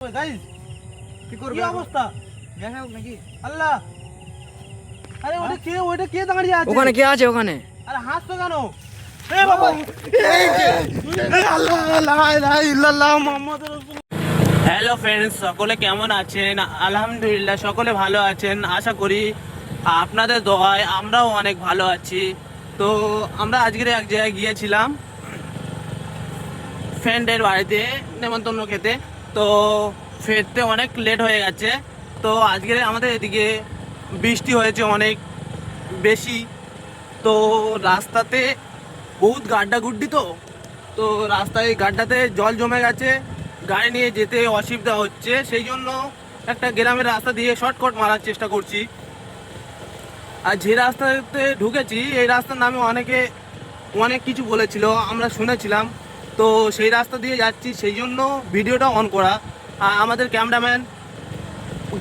Guys কি কি করবে অবস্থা? দেখা হোক নাকি? আল্লাহ! আরে ওটা কে ওটা কে দাঁড়িয়ে আছে? ওখানে কে আছে ওখানে? আরে হাসছো কেন? হ্যালো ফ্রেন্ডস সকলে কেমন আছেন? আলহামদুলিল্লাহ সকলে ভালো আছেন আশা করি আপনাদের দোয়ায় আমরাও অনেক ভালো আছি। তো আমরা আজকের এক জায়গায় গিয়েছিলাম ফ্রেন্ডের বাড়িতে নেমন্তন্ন খেতে। তো ফেরতে অনেক লেট হয়ে গেছে। তো আজকের আমাদের এদিকে বৃষ্টি হয়েছে অনেক বেশি। তো রাস্তাতে বহুত গাড্ডা গুড্ডি তো। তো রাস্তায় গাড্ডাতে জল জমে গেছে। গাড়ি নিয়ে যেতে অসুবিধা হচ্ছে। সেই জন্য একটা গ্রামের রাস্তা দিয়ে শর্টকাট মারার চেষ্টা করছি। আর যে রাস্তাতে ঢুকেছি, এই রাস্তার নামে অনেকে অনেক কিছু বলেছিল, আমরা শুনেছিলাম। তো সেই রাস্তা দিয়ে যাচ্ছি, সেই জন্য ভিডিওটা অন করা। আর আমাদের ক্যামেরাম্যান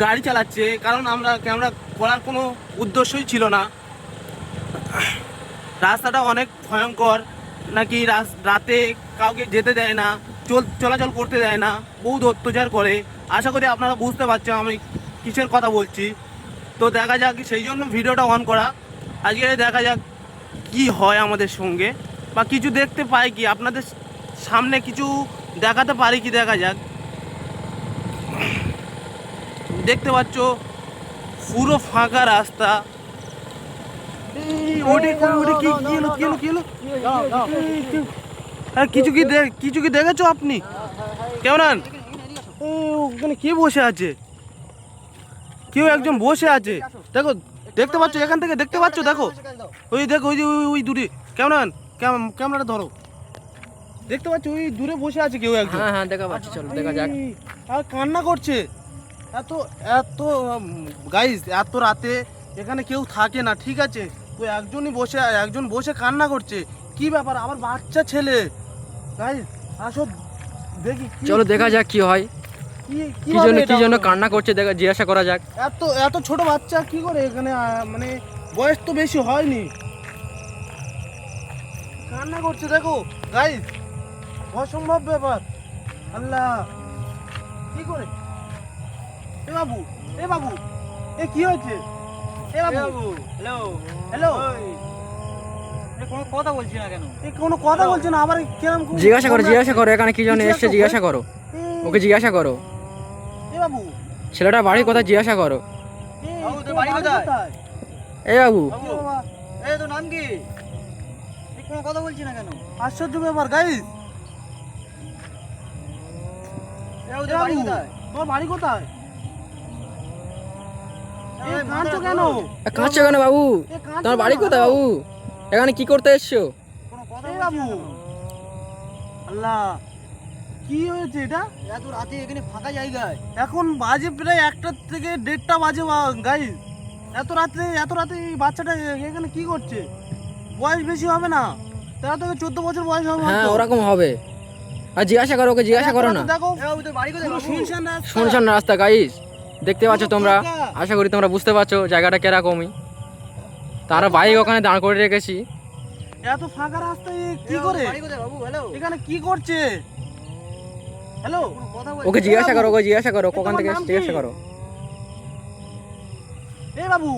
গাড়ি চালাচ্ছে, কারণ আমরা ক্যামেরা করার কোনো উদ্দেশ্যই ছিল না। রাস্তাটা অনেক ভয়ঙ্কর, নাকি রাতে কাউকে যেতে দেয় না, চল, চলাচল করতে দেয় না, বহুত অত্যাচার করে। আশা করি আপনারা বুঝতে পারছেন আমি কিসের কথা বলছি। তো দেখা যাক, সেই জন্য ভিডিওটা অন করা। আজকে দেখা যাক কি হয় আমাদের সঙ্গে, বা কিছু দেখতে পাই কি, আপনাদের সামনে কিছু দেখাতে পারি কি দেখা যাক? দেখতে পাচ্ছ পুরো ফাঁকা রাস্তা। কিছু কি কিছু কি দেখেছ আপনি? কেমন ওখানে কে বসে আছে? কেউ একজন বসে আছে। দেখো দেখতে পাচ্ছ এখান থেকে দেখতে পাচ্ছ দেখো। ওই দেখো ওই ওই- ওই দূরে কেমন ক্যামেরাটা ধরো। দেখতে পাচ্ছ ওই দূরে বসে আছে কেউ একজন। হ্যাঁ হ্যাঁ দেখা পাচ্ছি চলো দেখা যাক। আর কান্না করছে। এত এত গাইস এত রাতে এখানে কেউ থাকে না ঠিক আছে? তো একজনই বসে একজন বসে কান্না করছে। কি ব্যাপার? আমার বাচ্চা ছেলে। গাইস আসো দেখি চলো দেখা যাক কি হয়। কি- কি জন্য কি জন্য কান্না করছে দেখা জিজ্ঞাসা করা যাক। এত এত ছোট বাচ্চা কি করে এখানে মানে বয়স তো বেশি হয়নি। কান্না করছে দেখো। গাইস অসম্ভব ব্যাপার। আল্লাহ। কি করে? এ বাবু এ বাবু এ কি হয়েছে? এ বাবু। হ্যালো। হ্যালো। এ কোনো কথা বলছি না কেন? এ কোনো কথা বলছে না আবার কেরম করে- জিজ্ঞাসা করো জিজ্ঞাসা করো এখানে কি জন্য এসছে জিজ্ঞাসা করো। ওকে জিজ্ঞাসা করো। এ বাবু। ছেলেটা বাড়ি কোথায় জিজ্ঞাসা করো। এ, বাবু? এ তোর নাম কি? এ কোনো কথা বলছি না কেন? আশ্চর্য ব্যাপার গাইস এ বাবু, তোর বাড়ি কোথায়? কাঁদছো কেন? কাঁদছো কেন বাবু? তোমার বাড়ি কোথায় বাবু? এখানে কি করতে এসছো? বাবু। আল্লাহ কি হয়েছে এটা? এত রাতে এখানে ফাঁকা জায়গায়। এখন বাজে প্রায় একটা থেকে দেড়টা বাজে গাইস এত রাতে এত রাতে এই বাচ্চাটা এখানে কি করছে? বয়স বেশি হবে না। তেরো থেকে চোদ্দ বছর বয়স হবে হ্যাঁ ওরকম হবে। আর জিজ্ঞাসা করো ওকে জিজ্ঞাসা করো না? শুনশান রাস্তা। শুনছেন না রাস্তা গাইস দেখতে পাচ্ছ তোমরা আশা করি তোমরা বুঝতে পারছ জায়গাটা কিরকমই। তারা বাইক ওখানে দাঁড় করে রেখেছি। এত ফাঁকা রাস্তায় কি করে? বাড়ি কোথায় বাবু? হ্যালো এখানে কি করছে? হ্যালো কথা ওকে জিজ্ঞাসা করো ওকে জিজ্ঞাসা করো এ, ওখান থেকে এসে জিজ্ঞাসা করো। এ বাবু।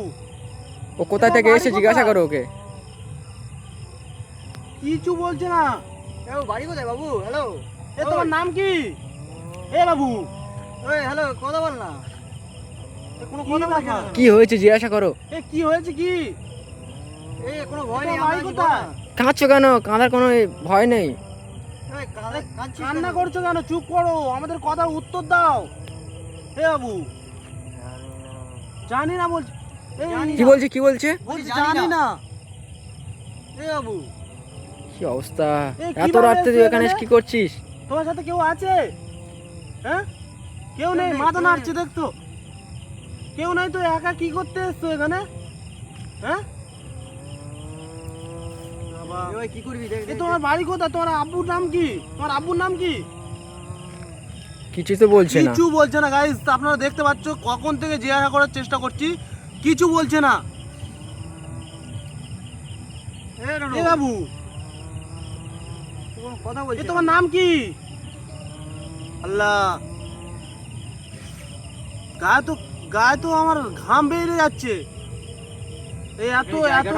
ও কোথায় থেকে এসে জিজ্ঞাসা করো ওকে। কিছু বলছে না। বাড়ি কোথায় বাবু? হ্যালো এ তোমার নাম কি? এ বাবু। ওই হ্যালো কথা বল না। এ কোনো কথা না? কি হয়েছে জিজ্ঞাসা করো। এ কি হয়েছে কি? এই কোনো ভয় নেই বাড়ি কোথায়? কাঁদছো কেন? কাঁদার কোনো ভয় নেই। কান্না করছ কেন? চুপ করো আমাদের কথার উত্তর দাও। হে বাবু। জানি না বলছি। এই, জানি কি বলছে কি বলছে? বলছি জানি না। না। এ বাবু। কি অবস্থা? এত রাত্রে তুই এখানে? কি করছিস? তোমার সাথে কেউ আছে? হ্যাঁ? কেউ নেই? মাথা নাড়ছে দেখতো কেউ নাই তো? একা কি করতে এসছো এখানে? হ্যাঁ? কি করবি? তোমার বাড়ি কোথায়? তোমার আব্বুর নাম কি? তোমার আব্বুর নাম কি? কিছু তো বলছে না। কিছু বলছে না গাইস আপনারা দেখতে পাচ্ছ কখন থেকে জিজ্ঞাসা করার চেষ্টা করছি। কিছু বলছে না। এ বাবু। কথা তোমার নাম কি? আল্লাহ। গায়ে তো গায়ে তো আমার ঘাম বেরিয়ে যাচ্ছে। এই এত এত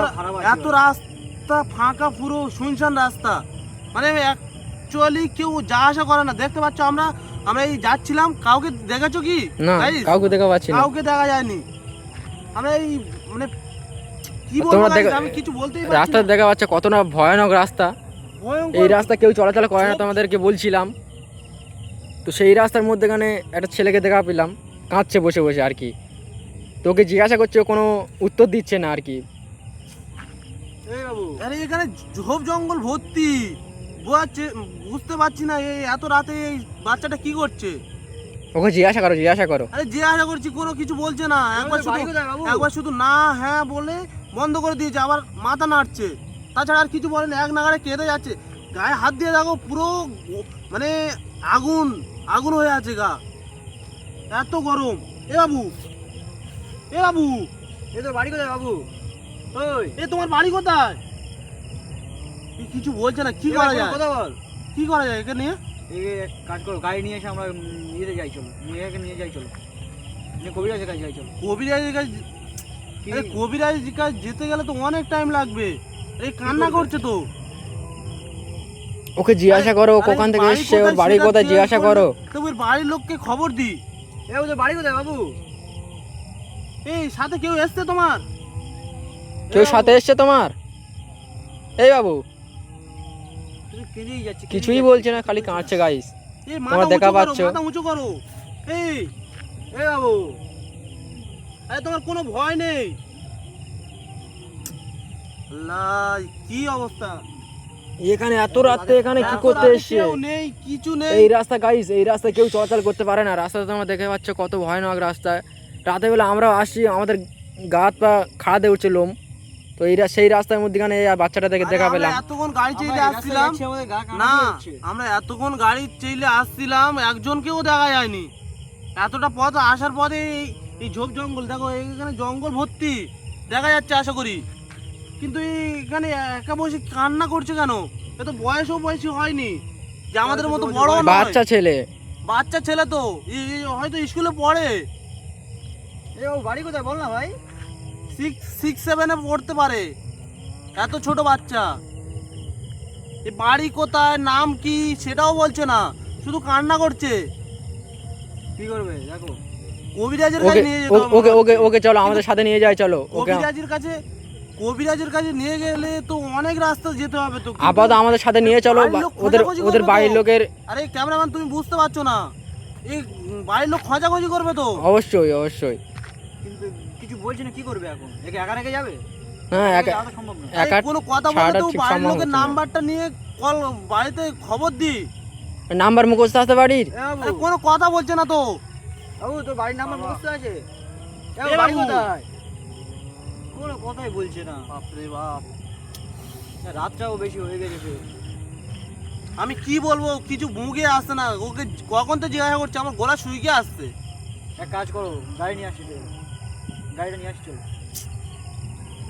এত রাস্তা ফাঁকা পুরো শুনশান রাস্তা। মানে অ্যাকচুয়ালি কেউ যা আসা করে না। দেখতে পাচ্ছ আমরা? আমরা এই যাচ্ছিলাম। কাউকে দেখেছ কি? না কাউকে দেখা পাচ্ছি না। কাউকে দেখা যায়নি। আমরা এই মানে কি বলব তোমরা আমি কিছু বলতেই রাস্তা দেখা পাচ্ছে কত না ভয়ানক রাস্তা। এই রাস্তা কেউ চলাচল করে না তোমাদেরকে বলছিলাম। তো সেই রাস্তার মধ্যেখানে একটা ছেলেকে দেখা পেলাম কাঁদছে বসে বসে আর কি। তোকে জিজ্ঞাসা করছে কোনো উত্তর দিচ্ছে না আর কি। আরে এখানে ঝোপ জঙ্গল ভর্তি। বোঝাচ্ছে- বুঝতে পারছি না এই এত রাতে এই বাচ্চাটা কি করছে? ওকে জিজ্ঞাসা করো জিজ্ঞাসা করো। আরে আশা করছি কোনো কিছু বলছে না। একবার শুধু একবার শুধু না হ্যাঁ বলে বন্ধ করে দিয়েছে আবার মাথা নাড়ছে। তাছাড়া আর কিছু বলেনি এক নাগাড়ে কেঁদে যাচ্ছে। গায়ে হাত দিয়ে দেখো পুরো মানে আগুন আগুন হয়ে আছে গা। এত গরম। এ বাবু এ বাবু। এই তোর বাড়ি কোথায় বাবু? ওই। এ তোমার বাড়ি কোথায়? কিছু বলছে না কি করা যায়? কথা বল? কি করা যায় একে নিয়ে? এক কাজ করো গাড়ি নিয়ে এসে আমরা ইয়েতে যাই চলো। নিয়ে একে নিয়ে যাই চলো। নিয়ে কবিরাজের কাছে যাই চলো। কবিরাজের কাছে কবিরাজের কাছে যেতে গেলে তো অনেক টাইম লাগবে। এই কান্না করছে তো। ওকে জিজ্ঞাসা করো ওখান থেকে এসছে ওর বাড়ি কোথায় জিজ্ঞাসা করো। ওর বাড়ির লোককে খবর দি। এ ওদের বাড়ি কোথায় বাবু? এই সাথে কেউ এসছে তোমার? কেউ সাথে এসছে তোমার? এই বাবু। তুই কেঁদেই যাচ্ছে কিছুই বলছে না খালি কাঁদছে গাইস এই তোমরা দেখা উঁচু করো পাচ্ছ? মাথা উঁচু করো। এই এ বাবু। আরে তোমার কোনো ভয় নেই। কি অবস্থা? এখানে এত রাতে এখানে কি করতে এসছে? নেই কিছু নেই। এই রাস্তা গাইস এই রাস্তায় কেউ চলাচল করতে পারে না। রাস্তাটা তোমরা দেখে পাচ্ছ কত ভয়ানক রাস্তা। রাতে বেলা আমরাও আসছি আমাদের গা হাত পা খাড়াতে উঠছে লোম। তো এই সেই রাস্তার মধ্যখানে এই বাচ্চাটা দেখে দেখা আমরা পেলাম। এতক্ষণ গাড়ি চাইলে আসছিলাম। না আমরা এতক্ষণ গাড়ি চাইলে আসছিলাম একজনকেও দেখা যায়নি। এতটা পথ আসার পথে এই এই ঝোপ জঙ্গল দেখো এখানে জঙ্গল ভর্তি। দেখা যাচ্ছে আশা করি। কিন্তু এখানে একা বসে কান্না করছে কেন? এত তো বয়সও বয়সী হয়নি। যে আমাদের মতো বড় বাচ্চা ছেলে। বাচ্চা ছেলে তো। হয়তো স্কুলে পড়ে। এ ও বাড়ি কোথায়? বল না ভাই। সিক্স সিক্স সেভেনে পড়তে পারে। এত ছোট বাচ্চা। এই বাড়ি কোথায়? নাম কি? সেটাও বলছে না। শুধু কান্না করছে। কি করবে? দেখো। কবিরাজের কাছে নিয়ে যেতে ওকে ওকে ওকে চলো আমাদের সাথে নিয়ে যায় চলো। কবিরাজের কাছে কবিরাজের কাছে নিয়ে গেলে তো অনেক রাস্তা যেতে হবে তো। আপাতত আমাদের সাথে নিয়ে চলো ওদের ওদের বাড়ির লোকের আরে ক্যামেরাম্যান তুমি বুঝতে পারছ না। এই বাড়ির লোক খোঁজাখুঁজি করবে তো। অবশ্যই অবশ্যই। কিন্তু কিছু বলছি না কি করবে এখন? একে একা রেখে যাবে? হ্যাঁ একা একা কোনো কথা বলে তো বাড়ির লোকের নাম্বারটা নিয়ে কল বাড়িতে খবর দি। নাম্বার মুখস্থ আসতে বাড়ির? কোনো কথা বলছে না তো। তোর বাড়ির নাম্বার মুখস্থ আছে? বাড়ি কোথায়? কোনো কথাই বলছে না। বাপরে বাপ। রাতটাও বেশি হয়ে গেছে আমি কি বলব কিছু মুখে আসছে না। ওকে কখন তো জিজ্ঞাসা করছে আমার গলা শুইকে আসছে। এক কাজ করো গাড়ি নিয়ে আসছি গাড়িটা নিয়ে আসছি চলো।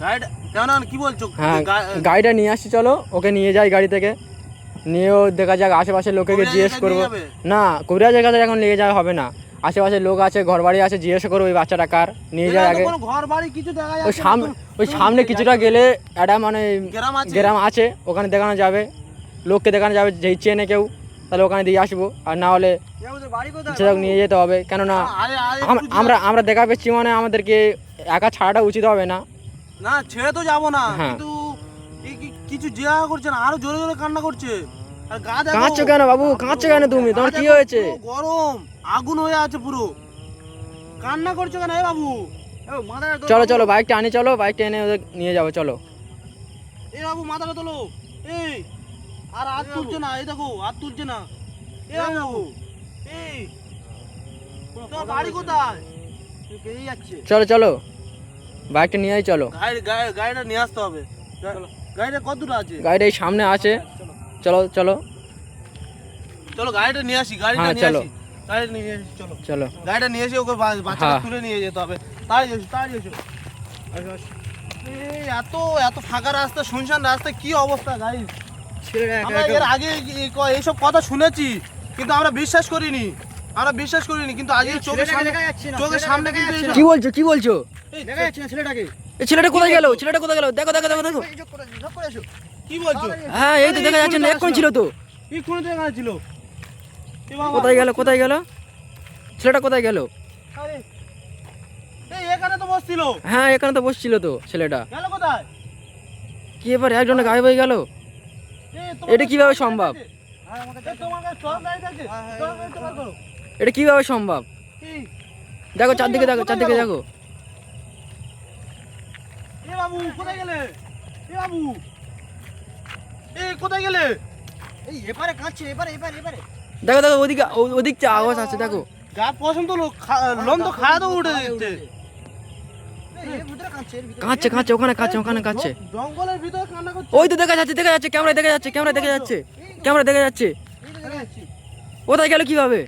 গাইড কেমন কি বলছো? হ্যাঁ গা- গাড়িটা নিয়ে আসছি চলো। ওকে নিয়ে যাই গাড়ি থেকে। নিয়েও দেখা যাক আশেপাশের লোকেকে জিজ্ঞেস করব। না কবিরাজের কাছে এখন নিয়ে যাওয়া হবে না। আশেপাশে লোক আছে ঘর বাড়ি আছে জিজ্ঞেস করব ওই বাচ্চাটা কার নিয়ে যায় আগে। ঘর বাড়ি কিছু দেখা ওই সামনে ওই সামনে কিছুটা গেলে একটা মানে গ্রাম আছে? গ্রাম আছে ওখানে দেখানো যাবে। লোককে দেখানো যাবে যেই চেনে কেউ তাহলে ওখানে দিয়ে আসব। আর না হলে? নিয়ে যেতে হবে কেননা আমরা আমরা দেখা পেয়েছি মানে আমাদেরকে একা ছাড়াটা উচিত হবে না। না ছেড়ে তো যাব না হ্যাঁ। কিন্তু কিছু জিজ্ঞাসা করছে না আরও জোরে জোরে কান্না করছে। আর কাঁদছো কেন বাবু? কাঁদছো কেন তুমি? তোমার কি হয়েছে? গরম। আগুন হয়ে আছে পুরো। কান্না করছ কেন এ বাবু? এ বাবু, মাথাটা তোলো। চলো বাবু। চলো বাইকটা আনি চলো বাইকটা এনে ওদের নিয়ে যাব চলো। এ বাবু মাথাটা তোলো। এই আর হাত তুলছে না এই দেখো হাত তুলছে না। এ বাবু এই তোর বাড়ি কোথায়? তুই কেঁদেই যাচ্ছে চলো চলো বাইকটা নিয়েই চলো। গাড়ি গাড়ি- গাড়িটা নিয়ে আসতে হবে। গা- গাড়িটা কত দূর আছে? গাড়িটা এই সামনে আছে। চলো। চলো চলো। চলো গাড়িটা নিয়ে আসি গাড়িটা হ্যাঁ, নিয়ে চলো। আসি। নিয়ে চলো। চলো। গাড়িটা নিয়ে এসে ওকে বাচ্চাটা হ্যাঁ। তুলে নিয়ে যেতে হবে। তাই এসো তাই এসো। এত এত ফাঁকা রাস্তা শুনশান রাস্তা কি অবস্থা গাড়ি আমরা এর আগে এইসব কথা শুনেছি কিন্তু আমরা বিশ্বাস করিনি। আমরা বিশ্বাস করিনি কিন্তু আজকে চোখের সামনে চোখের সামনে কিন্তু। কি বলছো কি বলছো? দেখা যাচ্ছে না ছেলেটাকে। এই ছেলেটা কোথায় গেল? ছেলেটা কোথায় গেল? দেখো দেখো দেখো দেখো। কি বলছো? হ্যাঁ এই তো দেখা যাচ্ছে না ছিল তো। কি কোন জায়গায় ছিল কোথায় গেল কোথায় গেল? ছেলেটা কোথায় গেল? এখানে তো বসছিল। হ্যাঁ এখানে তো বসছিল তো ছেলেটা। গেল কোথায়? কি এবার একজন গায়েব হয়ে গেল? এটা কীভাবে সম্ভব? হ্যাঁ, কাছে কাছে? হ্যাঁ, হ্যাঁ, গাড়ি তোমার করো। এটা কীভাবে সম্ভব? দেখো চারদিকে দেখো চারদিকে দেখো। এ বাবু কোথায় গেলে? এ বাবু। এ কোথায় গেলে? এই এপারে কাঁদছে এপারে এপারে এপারে। দেখো দেখো ওদিকে ওদিক থেকে আওয়াজ আছে দেখো। গা পছন্দ লোক লোন তো খাওয়া তো উঠে দিচ্ছে কাঁদছে কাঁদছে ওখানে কাঁদছে ওখানে কাঁদছে। জঙ্গলের ভিতরে কান্না করছে। ওই তো দেখা যাচ্ছে দেখা যাচ্ছে ক্যামেরা দেখা যাচ্ছে ক্যামেরা দেখা যাচ্ছে ক্যামেরা দেখা যাচ্ছে। কোথায় গেল কীভাবে?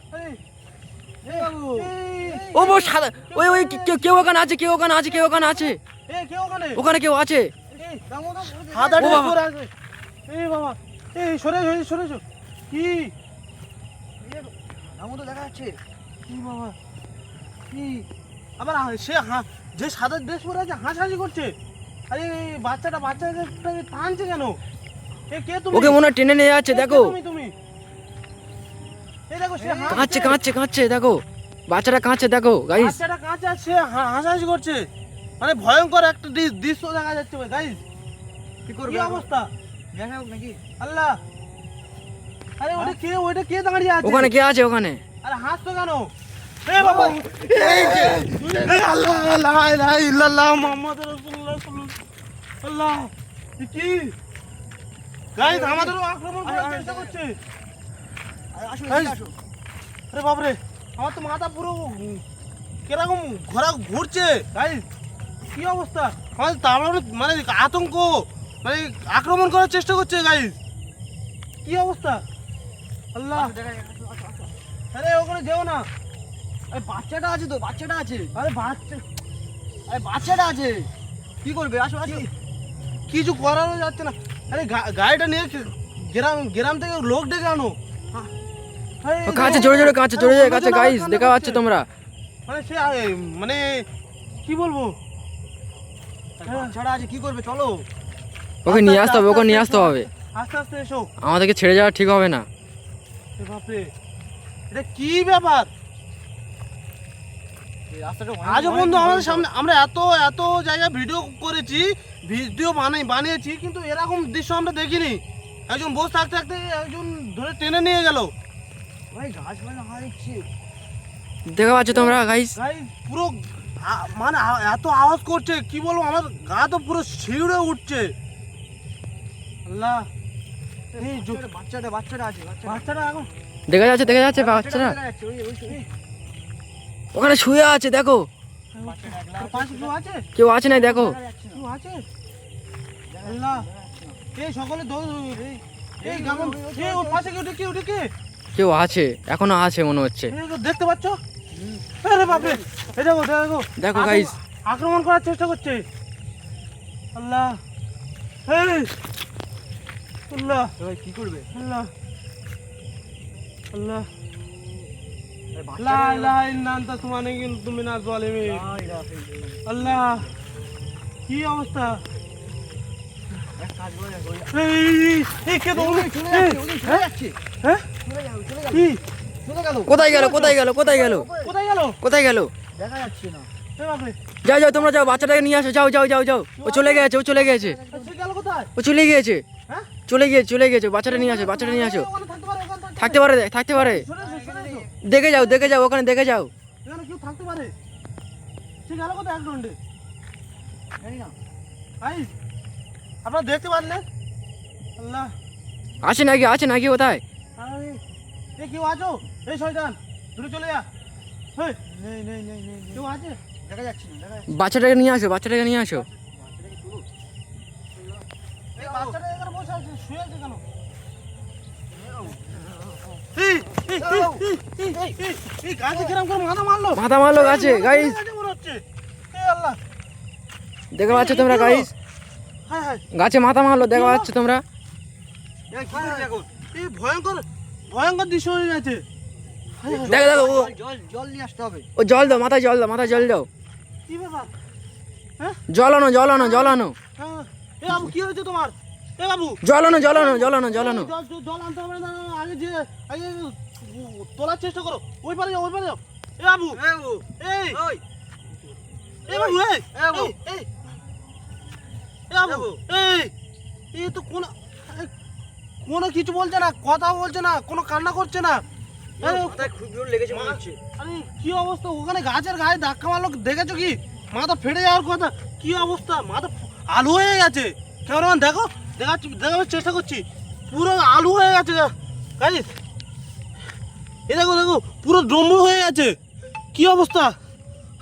ও বো সাদা ওই ওই কেউ- কেউ ওখানে আছে কেউ ওখানে আছে কেউ ওখানে আছে। কে ওখানে? ওখানে কেউ আছে? ও বাবা। এই বাবা। এই সরে সরে সরে সরে। কি দামোদর দেখা যাচ্ছে? কি বাবা? কি? আবার সে হা- যে সাদা ড্রেস পরে আছে হাসাহাসি করছে। আরে বাচ্চাটা বাচ্চাটাকে টানছে কেন? এ কে তুমি? ওকে মনে হয় টেনে নিয়ে যাচ্ছে দেখো। তুমি তুমি? এই দেখো সে হাসছে। কাঁদছে কাঁদছে কাঁদছে দেখো। বাচ্চাটা কাঁদছে দেখো গাইস বাচ্চাটা কাঁচা সে হা- হাসাহাসি করছে। মানে ভয়ঙ্কর একটা দৃশ্য দেখা যাচ্ছে ভাই গাইস কি কি করবে অবস্থা? দেখা হোক নাকি। আল্লাহ! আরে ওটা কে ওটা কে দাঁড়িয়ে আছে? ওখানে কে আছে ওখানে? আরে হাসতো কেন? এ বাবা এই আল্লাহ লা ইলাহা ইল্লাল্লাহ মুহাম্মাদুর রাসূলুল্লাহ সাল্লাল্লাহু আল্লাহ কি? গাইস আমাদেরও আক্রমণ করার চেষ্টা করছে। আরে আসো আসো। আরে বাপরে আমার তো মাথা পুরো কীরকম ঘোরা ঘুরছে। গাইস কি অবস্থা? আমাদের তার মানে আতঙ্ক মানে আক্রমণ করার চেষ্টা করছে গাইস কি অবস্থা? আল্লাহ। আরে ওখানে যেও না। আরে বাচ্চাটা আছে তো বাচ্চাটা আছে। আরে বাচ্চা আরে বাচ্চাটা আছে। কি করবে? আসো আসো। কিছু করানো যাচ্ছে না। আরে গা- গাড়িটা নিয়ে গ্রাম গ্রাম থেকে লোক ডেকে আনো। ও কাঁদছে জোরে জোরে কাঁদছে জোরে জোরে অন্যজন গাইস দেখা পাচ্ছ তোমরা। মানে সে আরে, মানে কি বলব? আরে বাচ্চাটা আছে কি করবে? চলো। ওকে নিয়ে আসতে হবে ওকে নিয়ে আসতে হবে। আস্তে আস্তে এসো। আমাদেরকে ছেড়ে যাওয়া ঠিক হবে না। বাপরে এটা কি ব্যাপার? আজও বন্ধু আমাদের সামনে আমরা এত এত জায়গায় ভিডিও করেছি ভিডিও বানাই বানিয়েছি কিন্তু এরকম দৃশ্য আমরা দেখিনি। একজন বসে থাকতে থাকতে একজন ধরে টেনে নিয়ে গেল। ভাই হারিয়েছে দেখা পাচ্ছ তোমরা গাইস গাই পুরো মানে এত আওয়াজ করছে কি বলব আমার গা তো পুরো শিউরে উঠছে। আল্লাহ। বাচ্চাটা বাচ্চাটা আছে বাচ্চাটা। বাচ্চাটা এখন দেখা যাচ্ছে দেখা যাচ্ছে বাচ্চারা ওখানে শুয়ে আছে দেখো। কেউ আছে? কেউ আছে না দেখো। কেউ আছে? এখনও আছে মনে হচ্ছে। তো দেখতে পাচ্ছ? আরে বাপরে এই দেখো দেখো গাইস আক্রমণ করার চেষ্টা করছে। আল্লাহ। এই আল্লাহ। ভাই কি করবে? আল্লাহ। আল্লাহ। লা ইলাহা ইল্লা আনতা সুবহানাকা জালিমিন কি অবস্থা। হ্যাঁ। কোথায় গেল কোথায় গেল কোথায় গেল? কোথায় গেল? কোথায় গেল? দেখা যাচ্ছে না। যাও যাও তোমরা যাও বাচ্চাটাকে নিয়ে আসো যাও যাও যাও। যাও ও চলে গেছে ও চলে গেছে। সে গেল কোথায়? ও চলে গিয়েছে। চলে গিয়েছে চলে গিয়েছে বাচ্চাটা নিয়ে আসো বাচ্চাটা নিয়ে আসো। থাকতে পারে থাকতে পারে। দেখে যাও দেখে যাও ওখানে দেখে যাও। থাকতে পারে। সে গেল কোথায় এক ঘন্টে জানি না। আই আপনারা দেখতে পারলেন আল্লাহ। আছে নাকি আছে নাকি কোথায়? এ কেউ আছো? এই শয়তান দূরে চলে যা। হেই নেই নেই নেই নেই নেই। কেউ আছে? দেখা যাচ্ছে না দেখা যাচ্ছে বাচ্চাটাকে নিয়ে আসো বাচ্চাটাকে নিয়ে আসো। বাচ্চাটাকে মাথা মারলো গাছে গাইস গাছে হচ্ছে এ আল্লাহ দেখে পাচ্ছ তোমরা গাইস হায় হায় গাছে মাথা মারলো দেখা পাচ্ছ তোমরা? ভয়ঙ্কর ভয়ঙ্কর দৃশ্য হয়ে গেছে দেখো দেখো জল জল নিয়ে আসতে হবে ও জল দাও মাথায় জল দাও মাথায় জল দাও। কি ব্যাপার? জল আনো জল আনো জল আনো। হ্যাঁ। কি হয়েছে তোমার? এ বাবু। জল আনো জল আনো জল জল আনো জল জল- জল আনতে হবে না আগে যে আগে তোলার চেষ্টা করো। ওই পারে যাও ওই পারে যাও। এ বাবু এ বাবু এই ওই। এ বাবু এই এ বাবু। এই, এই। এ বাবু এই এই তো কোন কোনো কিছু বলছে না কথা বলছে না কোনো কান্না করছে না। খুব জোর লেগেছে আরে কি অবস্থা? ওখানে গাছের গায়ে ধাক্কা মারলো দেখেছ কি? মাথা ফেটে যাওয়ার কথা। কি অবস্থা? মাথা আলু হয়ে গেছে। কেমন দেখো। দেখাচ্ছি দেখাবার চেষ্টা করছি। পুরো আলু হয়ে গেছে গাইস এ দেখো দেখো পুরো ডম্বুর হয়ে গেছে। কি অবস্থা?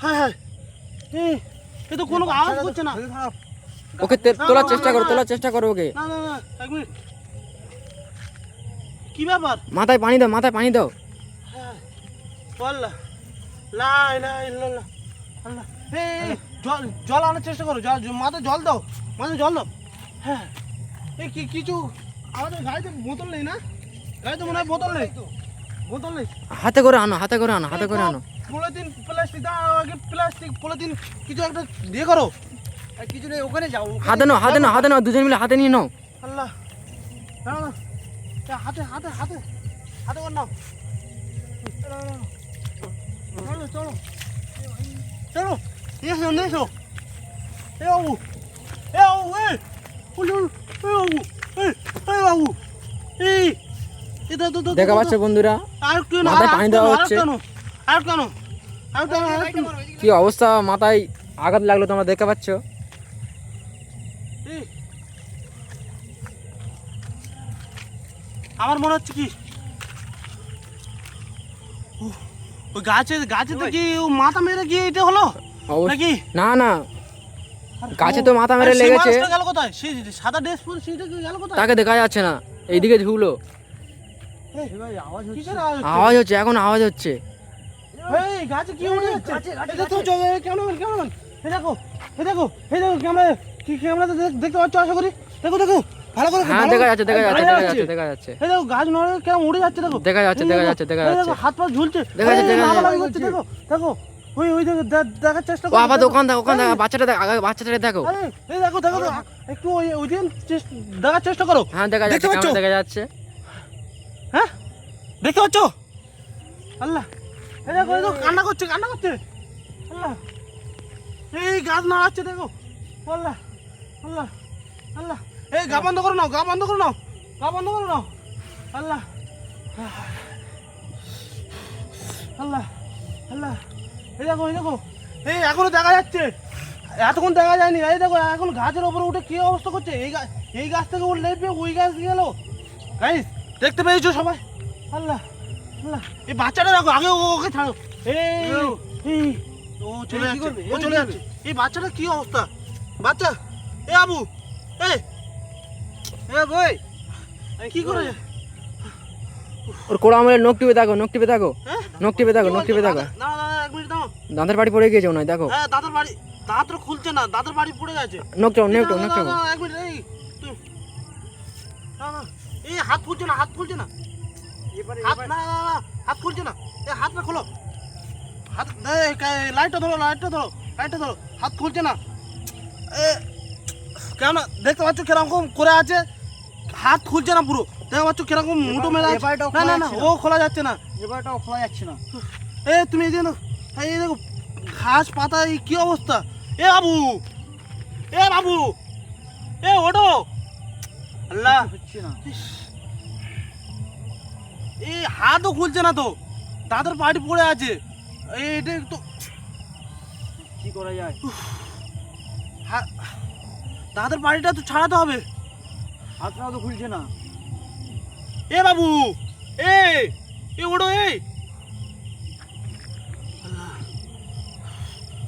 হ্যাঁ হ্যাঁ। এ তো কোনো আওয়াজ করছে না। ওকে তোলার চেষ্টা করো তোলার চেষ্টা করো ওকে। না না না এক মিনিট। কি ব্যাপার? মাথায় পানি দাও মাথায় পানি দাও। হ্যাঁ জল জল আনার চেষ্টা করো জল জল- মাথায় জল দাও মাথায় জল দাও। হ্যাঁ। এই কি কিছু? আমাদের গাড়িতে বোতল নেই না? গাড়িতে মনে হয় বোতল নেই। বোতল নেই। হাতে করে আনো হাতে করে আনো হাতে করে আনো। পলিথিন প্লাস্টিক দাও আগে প্লাস্টিক পলিথিন কিছু একটা দিয়ে করো। আর কিছু নেই ওখানে যাও হাতে নাও হাতে নাও হাতে নাও দুজন মিলে হাতে নিয়ে নাও। আল্লাহ। না। না হাতে হাতে হাতে হাতে কর নাও। চলো, চলো চলো। চলো। নিয়ে এসো নিয়ে এসো। এ বাবু। এ বাবু এ। দেখা পাচ্ছে বন্ধুরা। মাথায় পানি দেওয়া হচ্ছে। কি অবস্থা? মাথায় আঘাত লাগল তোমরা দেখতে পাচ্ছ? আমার মনে হচ্ছে কি ওই গাছে গাছে তো কি মাথা মেরে গিয়ে এটা হলো? নাকি? না না গাছে তো মাথা মেরে লেগেছে। গেল কোথায়? সেই সাদা ড্রেস পরে সেইটা গেল কোথায়? তাকে দেখা যাচ্ছে না। এইদিকে ঝুলো এই, এ ভাই, আওয়াজ হচ্ছে। কিসের আওয়াজ হচ্ছে? আওয়াজ হচ্ছে এখন আওয়াজ হচ্ছে। এই গাছে কি উড়ে যাচ্ছে গাছে, গাছে, এই দেখো গাছে। চলো, এই ক্যামেরাম্যান ক্যামেরাম্যান এই দেখো এই দেখো এই দেখো ক্যামেরা কি ক্যামেরাতে দেখ- দেখতে পাচ্ছ আশা করি? দেখো দেখো ভালো করে হ্যাঁ দেখা যাচ্ছে দেখা যাচ্ছে দেখা যাচ্ছে দেখা যাচ্ছে। এই দেখো গাছ নড়ে কেমন উড়ে যাচ্ছে দেখো। দেখা যাচ্ছে, দেখা যাচ্ছে, দেখা যাচ্ছে। হাত পা ঝুলছে। দেখা যাচ্ছে, দেখা যাচ্ছে। দেখো দেখো। ওই ওই দেখো দেখার চেষ্টা করো আবার দেখো। ওখান থেকে ওখান থেকে বাচ্চাটা দেখো আগে বাচ্চাটা দেখো। এই দেখো দেখো দেখো, একটু ওই ওই দিন দেখার চেষ্টা করো। হ্যাঁ দেখা যাচ্ছে পাচ্ছ? কেমন দেখা যাচ্ছে। হ্যাঁ? দেখতে পাচ্ছ? আল্লাহ। এই দেখো এই দেখো কান্না করছে কান্না করছে। আল্লাহ। এই গাছ নাড়াচ্ছে দেখো। আল্লাহ আল্লাহ আল্লাহ। এই গা বন্ধ করো নাও গা বন্ধ করো নাও গা বন্ধ করো নাও। আল্লাহ। আল্লাহ আল্লাহ। এই দেখো এই দেখো। এই এখনও দেখা যাচ্ছে। এতক্ষণ দেখা যায়নি। এই দেখো এখন গাছের ওপরে উঠে কি অবস্থা করছে? এই গাছ এই গাছ থেকে উঠলে ওই গাছ গেল। গাইস দেখতে পেয়েছ সবাই? আল্লাহ আল্লাহ। এই বাচ্চাটা রাখো আগে ওকে ছাড়ো। এই এই। ও চলে যাচ্ছে ও চলে কি যাচ্ছে। এই বাচ্চাটা কি অবস্থা? বাচ্চা এ আবু এই এ ভাই কি করে? ওর কোড়া আমলে নখ টিপে দেখো নখ টিপে দেখো হ্যাঁ? নখ টিপে দেখো কি নখ টিপে দাদা- না না না, দাঁতের বাড়ি পড়ে গিয়েছে ওনায় দেখো। হ্যাঁ দাদার বাড়ি দাঁত তো খুলছে না দাদার বাড়ি পড়ে গেছে। নখ টাও নখ না, টাও না, নখ না, টাও না, এক মিনিট এই না না এই হাত খুলছে না হাত খুলছে না। হাত না না না হাত খুলছে না। এই হাতটা খোলো। হাত লাইটটা ধরো লাইটটা ধরো লাইটটা ধরো। হাত খুলছে না। এ কেমন দেখতে পাচ্ছ কীরকম করে আছে? হাত খুলছে না পুরো। দেখতে পাচ্ছ কীরকম মুটো মেলা না না খোলা না যাচ্ছে ও খোলা যাচ্ছে না। এবারটাও খোলা যাচ্ছে না। এ তুমি এই দেখো এই দেখো ঘাস পাতা এই কি অবস্থা? এ বাবু এ বাবু এ ওঠো। আল্লাহ হচ্ছে না। এই হাতও খুলছে না তো দাদার পাটি পড়ে আছে। এটা একটু কি করা যায়? হা- দাদার বাড়িটা তো ছাড়াতে হবে। হাতটাও তো খুলছে না। এ বাবু এ এ ওড়ো এই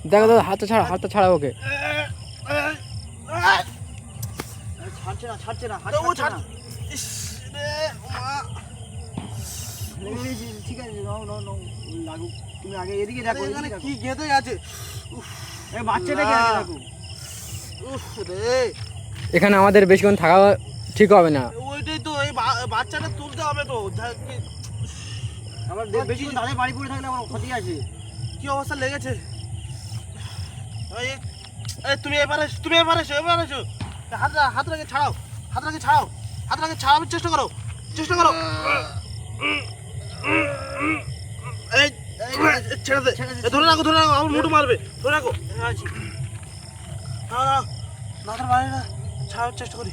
দেখো দাদা হাতটা ছাড়া হাতটা ছাড়া ওকে। ছাড়ছে না ছাড়ছে হাত ছাড় ঠিক আছে নাও নাও নাও লাগুক তুমি আগে এদিকে দেখো এখানে কি গেঁথে আছে এই বাচ্চাটাকে আগে দেখো। উফ রে। এখানে আমাদের বেশিক্ষণ থাকা ঠিক হবে না। ওইটাই তো এই বাচ্চাটা তুলতে হবে তো। যা কি- আবার দে- বেশি করে দাঁড়িয়ে বাড়ি পড়ে থাকলে আমার ক্ষতি আছে। কি অবস্থা লেগেছে? তুমি এবার এবারে তুমি এবারে এসো এবারে এসো। হাত রা- হাত রাখে ছাড়াও হাত রাখে ছাড়াও হাত রাখে ছাড়ানোর চেষ্টা করো চেষ্টা করো। এই এই, এই, ছেড়ে দে ধরে রাখো ধরে রাখো আমার মুঠো মারবে ধরে রাখো। হ্যাঁ আছি। না না দাদার বাড়ি না ছাড়ানোর চেষ্টা করি।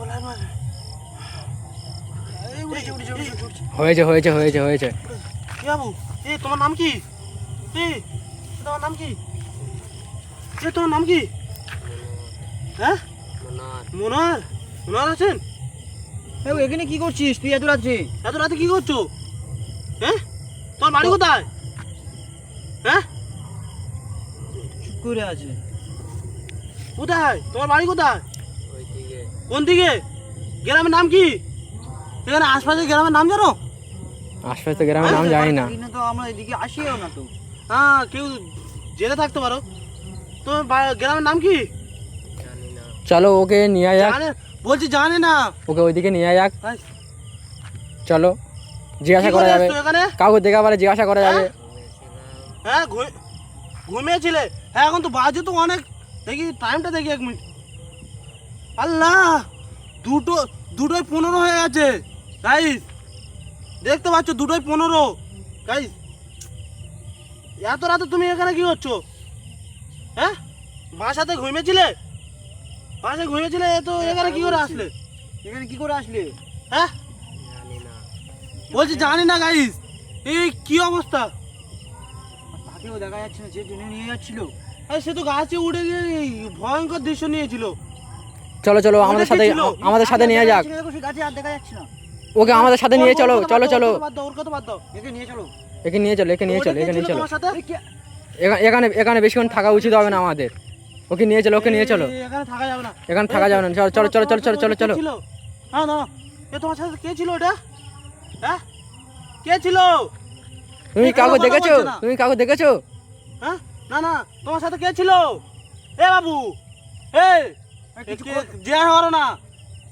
লাইন মারবে। হয়েছে হয়েছে হয়েছে হয়েছে। কি বাবু? এ তোমার নাম কি? এ তোমার নাম কি? এ তোমার নাম কি? হ্যাঁ? মনোয়ার মনোয়ার আছেন? এখানে কি করছিস? তুই এত রাত্রে? এত রাতে কি করছ? হ্যাঁ? তোমার বাড়ি কোথায়? হ্যাঁ? চুপ করে আছে। কোথায়? তোমার বাড়ি কোথায়? কোন দিকে? গ্রামের নাম কি? এখানে আশপাশে গ্রামের নাম জানো? আশপাশে গ্রামের নাম জানি না। তো আমরা এদিকে আসিও না তো। হ্যাঁ কেউ জেলে থাকতে পারো। তোমার গ্রামের নাম কি? চলো ওকে নিয়ে যাক বলছি জানে না। ওকে ওইদিকে নিয়ে যাক ভাই, চলো জিজ্ঞাসা করা যাবে। কাউকে দেখা পারে জিজ্ঞাসা করা যাবে। হ্যাঁ ঘুমিয়েছিলে? হ্যাঁ এখন তো বাজে তো অনেক। দেখি টাইমটা দেখি এক মিনিট আল্লাহ দুটো দুটোই পনেরো হয়ে গেছে। গাইস দেখতে পাচ্ছ দুটোই পনেরো। গাইস এত রাতে তুমি এখানে কি করছ? হ্যাঁ? বাসাতে ঘুমিয়েছিলে? বাসায় ঘুমিয়েছিলে তো এখানে কি করে আসলে? এখানে কি করে আসলে? হ্যাঁ? বলছি জানি না গাইস এই কি অবস্থা? তাকেও দেখা যাচ্ছে না যে টেনে নিয়ে যাচ্ছিল। আরে সে তো গাছে উড়ে গিয়ে ভয়ঙ্কর দৃশ্য নিয়েছিল। চলো চলো আমাদের সাথে? আমাদের সাথে নিয়ে যাক। গাছে আর দেখা যাচ্ছে না। ওকে আমাদের সাথে নিয়ে চলো চলো চলো। বাদ দাও, ওর কথা বাদ দাও। একে নিয়ে চলো। একে নিয়ে চলো একে নিয়ে চলো একে নিয়ে চলো? এখানে এখানে বেশিক্ষণ থাকা উচিত হবে না আমাদের। ওকে নিয়ে চলো ওকে নিয়ে চলো। এখানে থাকা যাবে না। এখানে থাকা যাবে না। চলো চলো চলো চলো চলো চলো চলো। হ্যাঁ না এ তোমার সাথে কে ছিল ওটা? হ্যাঁ? কে ছিল? তুমি কাউকে দেখেছ? তুমি কাউকে দেখেছ? হ্যাঁ? না না তোমার সাথে কে ছিল? এ বাবু। এ জিজ্ঞাসা করো না।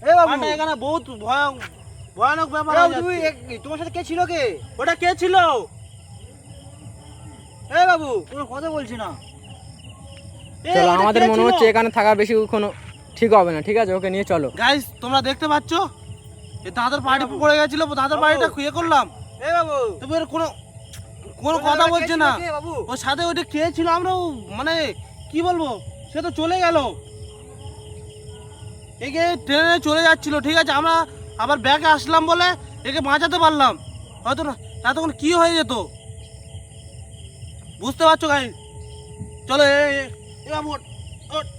এ বাবু। এখানে বহুত ভয় ভয়ানক ব্যাপার তোমার সাথে কে ছিল কে? ওটা কে ছিল? এ বাবু কোনো কথা বলছি না। চলো আমাদের মনে হচ্ছে এখানে থাকা বেশি কোনো ঠিক হবে না ঠিক আছে? ওকে নিয়ে চলো। গাইস তোমরা দেখতে পাচ্ছ? এই দাদার বাড়ি পড়ে গেছিল দাদার বাড়িটা খুঁয়ে করলাম। এ বাবু। এর কোনো কোনো কথা বলছে না। ওর সাথে ওইটা কে ছিল? আমরাও মানে কি বলব? সে তো চলে গেল। একে ট্রেনে চলে যাচ্ছিল ঠিক আছে? আমরা আবার ব্যাগে আসলাম বলে একে বাঁচাতে পারলাম। হয়তো না তখন কি হয়ে যেত? বুঝতে পারছ গাই? চলো এ বাবু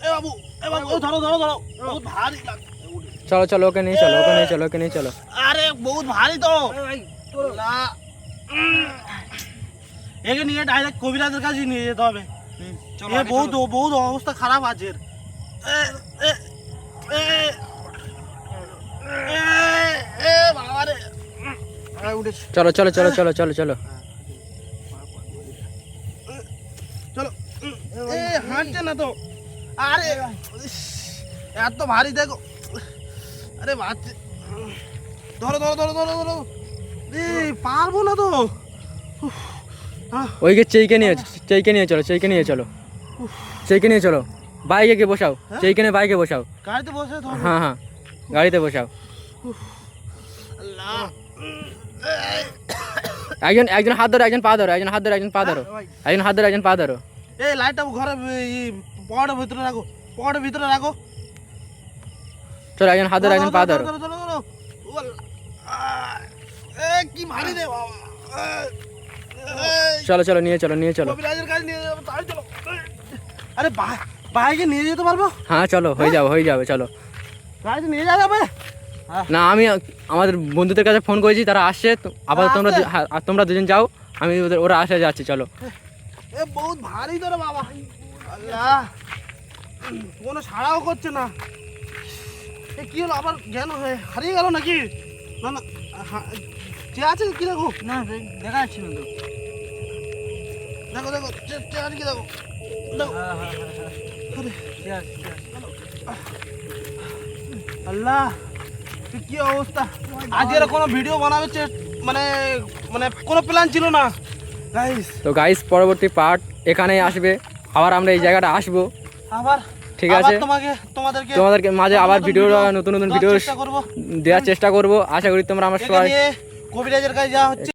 এ বাবু এ বাবু ও ধরো ধরো ধরো। বহুত ভারী চলো চলো ওকে নিয়ে চলো ওকে নিয়ে চলো ওকে নিয়ে চলো। আরে বহুত ভারী তো। না একে নিয়ে ডাইরেক্ট কবিরাজের কাছে নিয়ে যেতে হবে। চলো এ বহুত বহুত অবস্থা খারাপ আছে চলো চলো চলো চলো চলো চলো। হাঁটছে না তো। আরে এত ভারী দেখো। আরে বাচ্চা ধরো ধরো ধরো ধরো ধরো। পারব না তো। ওইকে চেইকে নিয়ে চেইকে নিয়ে চলো চেইকে নিয়ে চলো। চেইকে নিয়ে চলো। বাইকে গিয়ে বসাও। হ্যাঁ? চেইকে নিয়ে বাইকে বসাও। গাড়িতে বসে হ্যাঁ হ্যাঁ। গাড়িতে বসাও। একজন একজন হাত ধরো একজন পা ধরো একজন হাত ধরো একজন পা ধরো। একজন হাত ধরো একজন পা ধরো। এই লাইটটা ঘরে পকেটের ভিতরে রাখো পকেটের ভিতরে রাখো। চলো একজন হাত একজন পা ধরো। আহ, এ কি ভারী রে বাবা। চলো চলো নিয়ে চলো নিয়ে চলো। আরে বাইকে নিয়ে যেতে পারব? হ্যাঁ চলো হয়ে যাবে হয়ে যাবে চলো। নিয়ে যাওয়া যাবে না আমি আমাদের বন্ধুদের কাছে ফোন করেছি তারা আসছে। আবার তোমরা দু- আসছে? হ্যাঁ, তোমরা দুজন যাও আমি ওদের ওরা আসে যাচ্ছি চলো। এ বহুত ভারী তো রে বাবা। আল্লাহ। কোনো সাড়াও করছে না। এ কি হলো? আবার জ্ঞান হয়ে হারিয়ে গেল নাকি? না না যে আছে কি দেখো? না দেখা যাচ্ছে না দেখো দেখো যে যে আছে কি দেখো? দেখো। হ্যাঁ হ্যাঁ হ্যাঁ হ্যাঁ। আছে ঠিক আছে? আল্লাহ কি অবস্থা? আজ এর কোনো ভিডিও বানাবে মানে মানে কোনো প্ল্যান ছিল না? তো গাইস পরবর্তী পার্ট এখানেই আসবে। আবার আমরা এই জায়গাটা আসব। আবার ঠিক আছে? তোমাদেরকে তোমাদেরকে মাঝে আবার ভিডিও নতুন নতুন ভিডিও দেওয়ার চেষ্টা করব। আশা করি তোমরা আমার সবাই কবিরাজের কাছে যা হচ্ছে।